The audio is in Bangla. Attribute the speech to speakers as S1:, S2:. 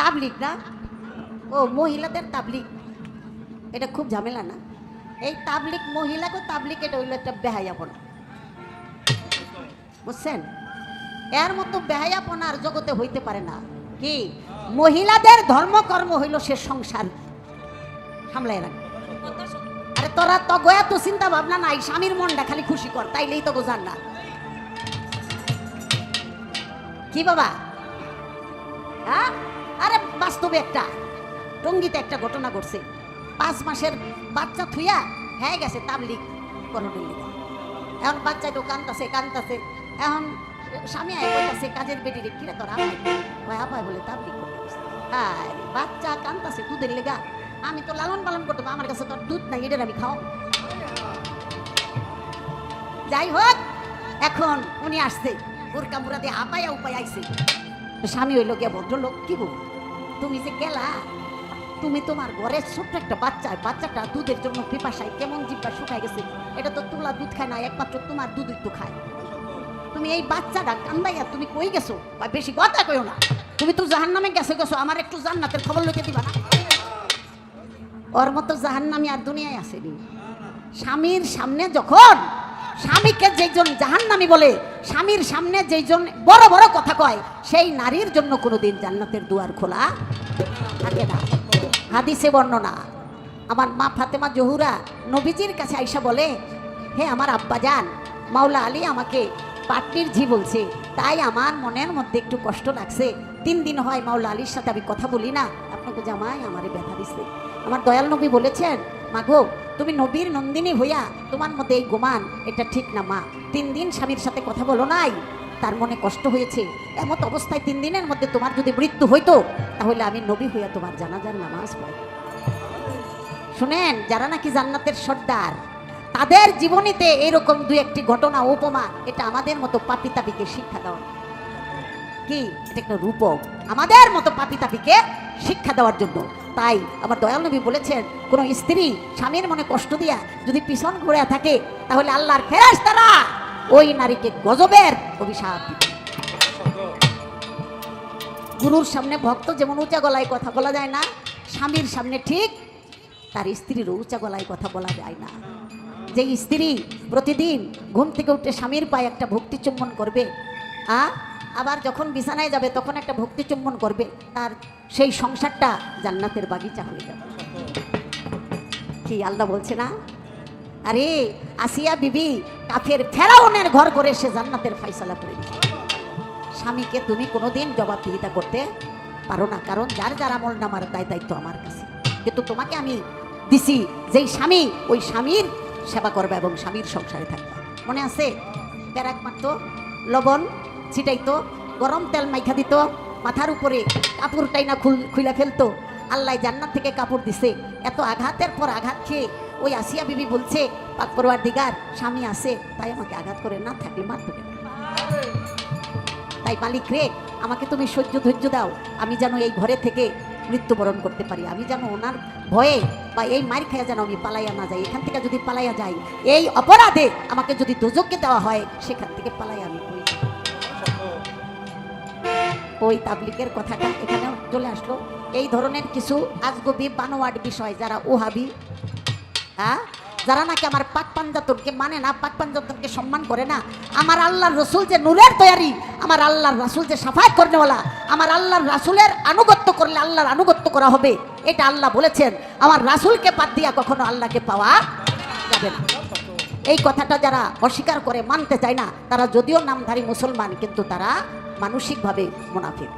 S1: তাবলিক না? ও, মহিলাদের তাবলিক। এটা খুব ঝামেলা না? এই তাবলিক মহিলাকে তাবলিক, এটা হইল একটা বেহাইয়াপনা বুঝছেন? এর মতো বেহাইয়াপনা আর জগতে হইতে পারে না। কি? মহিলাদের ধর্মকর্ম হইল সে সংসার। সামলাই রাখ আরে তোরা তো গয়া তো চিন্তা ভাবনা নাই, স্বামীর মনটা খালি খুশি কর, তাইলেই তো গোজান না। কি বাবা? হ্যাঁ? আরে বাস্তবে একটা, টঙ্গিতে একটা ঘটনা ঘটছে। পাঁচ মাসের বাচ্চা থুইয়া হ্যাঁ গেছে তাবলিক করণের এখন বাচ্চা তো কান্তাছে কান্তাছে। এখন স্বামী আয় কইতাছে, কাজের বেটি রে কিরে তোরা কয় আপায় বলে তাবলিক গেছে। বাচ্চা কান্তাছে দুধের লেগা। আমি তো লালন পালন করতে আমার কাছে তো দুধ নাই, এটার আমি খাও যাই হোক, এখন উনি আসছে বোরকা মুরা দিয়ে উপায় আইছে। স্বামী হইল গিয়া ভদ্রলোক, কি বল তুমি যে গেলা, তুমি তোমার ঘরের ছোট্ট একটা বাচ্চা বাচ্চাটা দুধের জন্য পিপাসায় কেমন জিব্বা শুকায় গেছে, এটা তো তোলা দুধ খায় না, একমাত্র তোমার দুধ তো খায়। তুমি এই বাচ্চাটা কান্দাইয়া তুমি কই গেছো? বা বেশি কথা কইও না। তুমি তো জাহান নামে গেছো গেছো, আমার একটু জান্নাতের খবর লোকে দিবা না। ওর মতো জাহান নামি আর দুনিয়ায় আসেনি। স্বামীর সামনে যখন, স্বামীকে যেজন জাহান্নামি বলে, স্বামীর সামনে যেজন বড় বড় কথা কয়, সেই নারীর জন্য কোনোদিন জান্নাতের দুয়ার খোলা থাকে না। হাদিসে বর্ণনা, আমার মা ফাতেমা জহুরা নবীজির কাছে আইসা বলে, হে আমার আব্বাজান মাওলা আলী আমাকে পাটনির ঝি বলছে, তাই আমার মনের মধ্যে একটু কষ্ট লাগছে তিন দিন হয় মাওলা আলীর সাথে আমি কথা বলি না। আপনাকে জামাই, আমারে ব্যথা দিচ্ছে আমার দয়াল নবী বলেছেন, মাগো, তুমি নবীর নন্দিনী হইয়া তোমার মধ্যে এই গোমান, এটা ঠিক না মা। তিন দিন স্বামীর সাথে কথা বলো নাই। তার মনে কষ্ট হয়েছে। এমত অবস্থায় তিন দিনের মধ্যে তোমার যদি মৃত্যু হইতো, তাহলে আমি নবী হইয়া তোমার জানাজার নামাজ পড়ি। শুনেন, যারা নাকি জান্নাতের সর্দার, তাদের জীবনীতে এরকম দু একটি ঘটনা, উপমা, এটা আমাদের মতো পাপি তাপিকে শিক্ষা দেওয়া। কি? এটা একটা রূপক। আমাদের মতো পাপি তাপিকে শিক্ষা দেওয়ার জন্য। তাই আমার দয়াল নবী বলেছেন, কোনো স্ত্রী স্বামীর মনে কষ্ট দিয়া যদি পিছন ঘুরে থাকে, তাহলে আল্লাহর ফেরাস তারা ওই নারীকে গজবের অভিশাপ গুরুর সামনে ভক্ত যেমন উঁচা গলায় কথা বলা যায় না, স্বামীর সামনে ঠিক তার স্ত্রীর উঁচা গলায় কথা বলা যায় না। যে স্ত্রী প্রতিদিন ঘুম থেকে উঠে স্বামীর পায়ে একটা ভক্তি চুম্বন করবে আ, আবার যখন বিছানায় যাবে, তখন একটা ভক্তি চুম্বন করবে, তার সেই সংসারটা জান্নাতের বাগিচা হয়ে যাবে। কি আল্লাহ বলছে না? আরে, আসিয়া বিবি, কাফের ফেরাউনের ঘর করে সে জান্নাতের ফাইসলা করে স্বামীকে তুমি কোনোদিন জবাবদিহিতা করতে পারো না, কারণ যার যার আমল নামার দায় দায়িত্ব আমার কাছে। কিন্তু তোমাকে আমি দিছি, যেই স্বামী, ওই স্বামীর সেবা করবে এবং স্বামীর সংসারে থাকবে। মনে আছে? প্যারাক মারত লবণ ছিটাইতো, গরম তেল মাইখা দিত, মাথার উপরে কাপড়টাই না খুল ফেলতো। আল্লাহ জান্নাত থেকে কাপড় দিছে। এত আঘাতের পর আঘাত খেয়ে ওই আসিয়া বিবি বলছে, পাক পরোয়ার দিগার স্বামী আছে, তাই আমাকে আঘাত করে না থাকলে মারতে তাই মালিক রে, আমাকে তুমি সহ্য ধৈর্য দাও। আমি যেন এই ঘরে থেকে মৃত্যুবরণ করতে পারি। আমি যেন ওনার ভয়ে বা এই মার খাইয়া যেন আমি পালাইয়া না যাই। এখান থেকে যদি পালাইয়া যাই, এই অপরাধে আমাকে যদি দুযোগ্যে দেওয়া হয়, সেখান থেকে পালাই আমি ওই তাবলিকের কথাটা এখানে চলে আসলো। এই ধরনের কিছু আজগবি বানোয়াট বিষয় যারা ওহাবি হ্যাঁ? যারা নাকি আমার পাক পাঞ্জাতনকে মানে না, পাক পাঞ্জাতনকে সম্মান করে না, আমার আল্লাহর রসুল যে নূরের তৈয়ারি, আমার আল্লাহর রাসুল যে সাফায় করেওয়ালা আমার আল্লাহর রাসুলের আনুগত্য করলে আল্লাহর আনুগত্য করা হবে, এটা আল্লাহ বলেছেন। আমার রাসুলকে বাদ দিয়া কখনো আল্লাহকে পাওয়া যাবে না। এই কথাটা যারা অস্বীকার করে মানতে চায় না, তারা যদিও নামধারী মুসলমান, কিন্তু তারা মানসিকভাবে মুনাফিক।